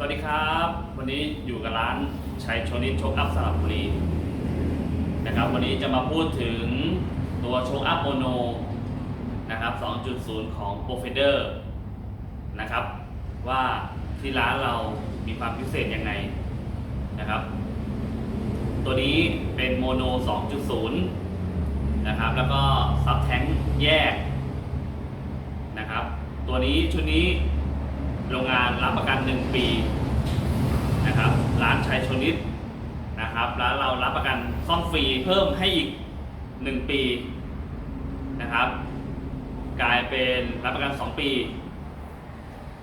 สวัสดีครับ วันนี้อยู่กับร้านชัยชนิดโชคอัพสระบุรีนะครับ วันนี้จะมาพูดถึงตัวโชคอัพโมโนนะครับ 2.0 ของ p r o f i d e r นะครับ ว่าที่ร้านเรามีความพิเศษยังไงนะครับ ตัวนี้เป็นโมโน 2.0 นะครับ แล้วก็ซับแท้งแยกนะครับ ตัวนี้ชุดนี้ รับประกัน 1 ปีนะครับร้านชัยชนิดนะครับร้านเรารับประกันซ่อมฟรีเพิ่มให้อีก 1 ปีนะครับ กลายเป็นรับประกัน 2 ปี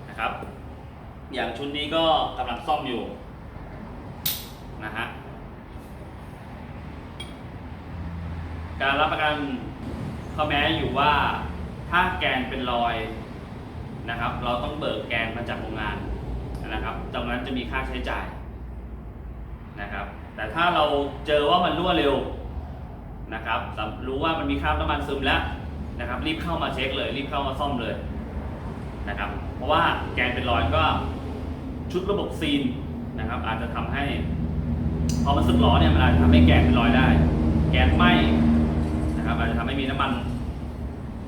นะครับ อย่างชุดนี้ก็กำลังซ่อมอยู่นะฮะการรับประกันข้อแม้อยู่ว่าถ้าแกนเป็นรอย นะครับ เราต้องเบิกแกนมาจากโรงงานนะครับตรงนั้นจะมีค่าใช้จ่ายนะครับ แต่ถ้าเราเจอว่ามันรั่วเร็วนะครับ รู้ว่ามันมีคราบน้ำมันซึมแล้วนะครับ รีบเข้ามาเช็คเลย รีบเข้ามาซ่อมเลยนะครับ เพราะว่าแกนเป็นรอยก็ชุดระบบซีนนะครับ อาจจะทำให้พอมันสึกหรอเนี่ยมันอาจจะทำให้แกนเป็นรอยได้ แกนไหมนะครับอาจจะทำให้มีน้ำมัน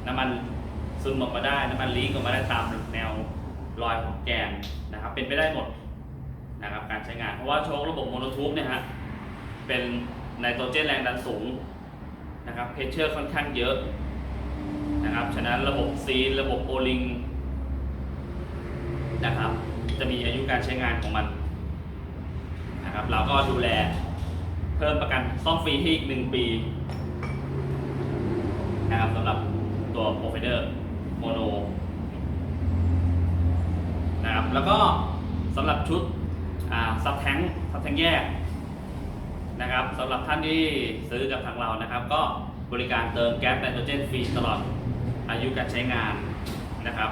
น้ำมัน ซึมออกมาได้น้ำมันลีกออกมาได้ตามแนวรอยของแกนนะครับ เป็นไปได้หมดนะครับการใช้งาน เพราะว่าโชคระบบโมโนทูบเนี่ยฮะเป็นไนโตรเจนแรงดันสูงนะครับเพชเชอร์ค่อนข้างเยอะนะครับฉะนั้นระบบซีนระบบโอลิงนะครับจะมีอายุการใช้งานของมันนะครับเราก็ดูแลเพิ่มประกันซ่อมฟรีให้อีกหนึ่งปีนะครับสำหรับตัวโปรเฟเดอร์ Provider Mono นะครับแล้วก็สำหรับชุดซับแทงซับแทงแยกนะครับสำหรับท่านที่ซื้อกับทางเรานะครับ ก็บริการเติมแก๊สไนโตรเจนฟรีตลอดอายุการใช้งานนะครับ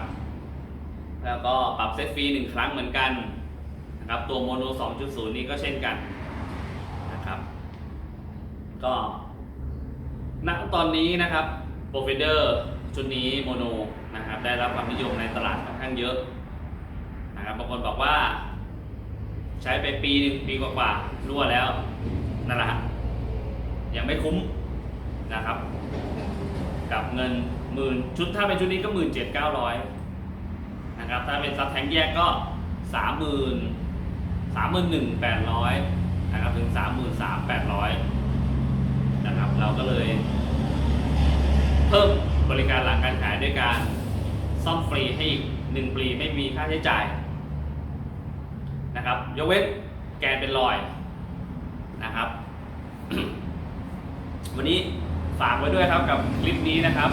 แล้วก็ปรับเซตฟรีหนึ่งครั้งเหมือนกันนะครับตัวโมโน 2.0 นี้ก็เช่นกันนะครับ ก็ณตอนนี้นะครับโปรเฟเดอร์ ชุดนี้โมโนนะครับได้รับความนิยมในตลาดค่อนข้างเยอะนะครับบางคนบอกว่า ใช้ไปปีหนึ่งปีกว่าๆรั่วแล้วนั่นแหละยังไม่คุ้มนะครับ กับเงินหมื่นชุดถ้าเป็นชุดนี้ก็หมื่นเจ็ดเก้าร้อยนะครับถ้าเป็นซับแทงแยกก็สามหมื่นสามหมื่นหนึ่งแปดร้อยนะครับถึงสามหมื่นสามแปดร้อยนะครับ เราก็เลย เพิ่ม ริการหลังการขายด้วยการซ่อมฟรีให้อีกหนึ่งปีไม่มีค่าใช้จ่ายนะครับ ยกเว้นแกนเป็นรอยนะครับ วันนี้ฝากไว้ด้วยครับกับคลิปนี้นะครับ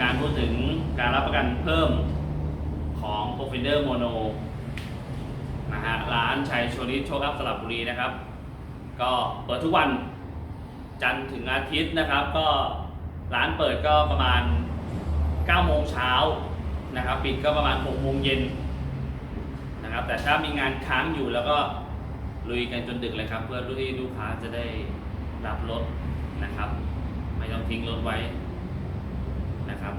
การพูดถึงการรับประกันเพิ่มของ p r o f i n d e r Mono นะฮะร้านชัยโชลิโชคอัพสระบุรีนะครับ ก็เปิดทุกวันจันทร์ถึงอาทิตย์นะครับ ก็ ร้านเปิดก็ประมาณ9โมงเช้านะครับ ปิดก็ประมาณ6โมงเย็นนะครับ แต่ถ้ามีงานค้างอยู่แล้วก็ลุยกันจนดึกเลยครับ เพื่อที่ลูกค้าจะได้รับรถนะครับ ไม่ต้องทิ้งรถไว้นะครับ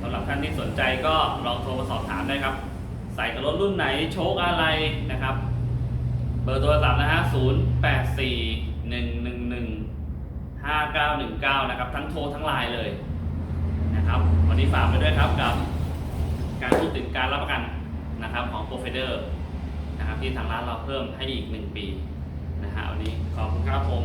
สำหรับท่านที่สนใจก็ลองโทรมาสอบถามได้ครับ ใส่กับรถรุ่นไหนโชคอะไรนะครับ เบอร์โทรศัพท์นะฮะ0 8 4 1 1 1 5 9 1 9 นะครับ ทั้งโทรทั้งไลน์เลยนะครับ วันนี้ฝากไปด้วยครับกับ การพูดถึงการรับประกันนะครับของโปรเฟเดอร์นะครับที่ทางร้านเราเพิ่มให้อีก 1 ปีนะฮะวันนี้ขอบคุณครับผม